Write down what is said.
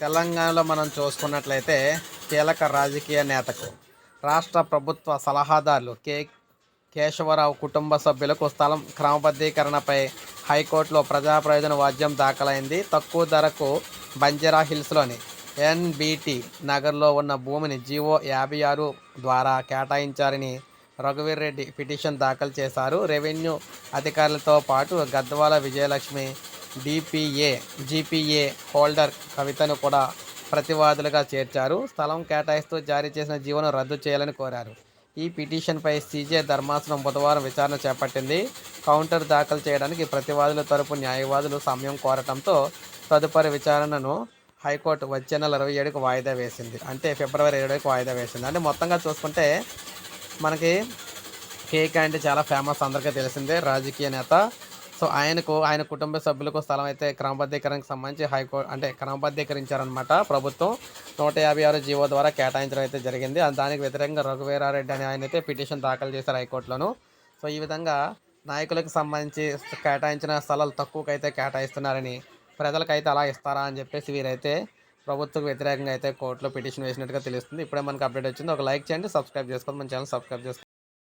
తెలంగాణలో మనం చూసుకున్నట్లయితే కీలక రాజకీయ నేతకు రాష్ట్ర ప్రభుత్వ సలహాదారులు కే కేశవరావు కుటుంబ సభ్యులకు స్థలం క్రమబద్ధీకరణపై హైకోర్టులో ప్రజా ప్రయోజన వాద్యం దాఖలైంది. తక్కువ ధరకు బంజారా హిల్స్లోని ఎన్బిటి నగర్లో ఉన్న భూమిని జీవో యాభై ఆరు ద్వారా కేటాయించారని రఘువీర్ రెడ్డి పిటిషన్ దాఖలు చేశారు. రెవెన్యూ అధికారులతో పాటు Gadwal Vijayalakshmi DPA GPA holder కవితను కూడా ప్రతివాదులుగా చేర్చారు. స్థలం కేటాయిస్తూ జారీ చేసిన జీవనం రద్దు చేయాలని కోరారు. ఈ పిటిషన్పై సీజే ధర్మాసనం బుధవారం విచారణ చేపట్టింది. కౌంటర్ దాఖలు చేయడానికి ప్రతివాదుల తరపు న్యాయవాదులు సమయం కోరటంతో తదుపరి విచారణను హైకోర్టు వచ్చే నెల ఇరవై ఏడుకు వాయిదా వేసింది. అంటే ఫిబ్రవరి ఏడుకు వాయిదా వేసింది. అంటే మొత్తంగా చూసుకుంటే మనకి కేక్ అంటే చాలా ఫేమస్ అందరికీ తెలిసిందే. రాజకీయ నేత సో ఆయనకు ఆయన కుటుంబ సభ్యులకు స్థలం అయితే క్రమబద్ధీకరణకు సంబంధించి హైకోర్టు అంటే క్రమబద్ధీకరించారనమాట ప్రభుత్వం. నూట యాభై ఆరు జీవో ద్వారా కేటాయించడం అయితే జరిగింది. దానికి వ్యతిరేకంగా రఘువీరారెడ్డి అని ఆయన అయితే పిటిషన్ దాఖలు చేశారు హైకోర్టులోను. సో ఈ విధంగా నాయకులకు సంబంధించి కేటాయించిన స్థలాలు తక్కువకైతే కేటాయిస్తున్నారని ప్రజలకైతే అలా ఇస్తారా అని చెప్పేసి వీరైతే ప్రభుత్వకు వ్యతిరేకంగా అయితే కోర్టులో పిటిషన్ వేసినట్టుగా తెలుస్తుంది. ఇప్పుడే మనకు అప్డేట్ వచ్చింది. ఒక లైక్ చేయండి సబ్స్క్రైబ్ చేసుకోండి మన ఛానల్ సబ్స్క్రైబ్ చేసుకోండి.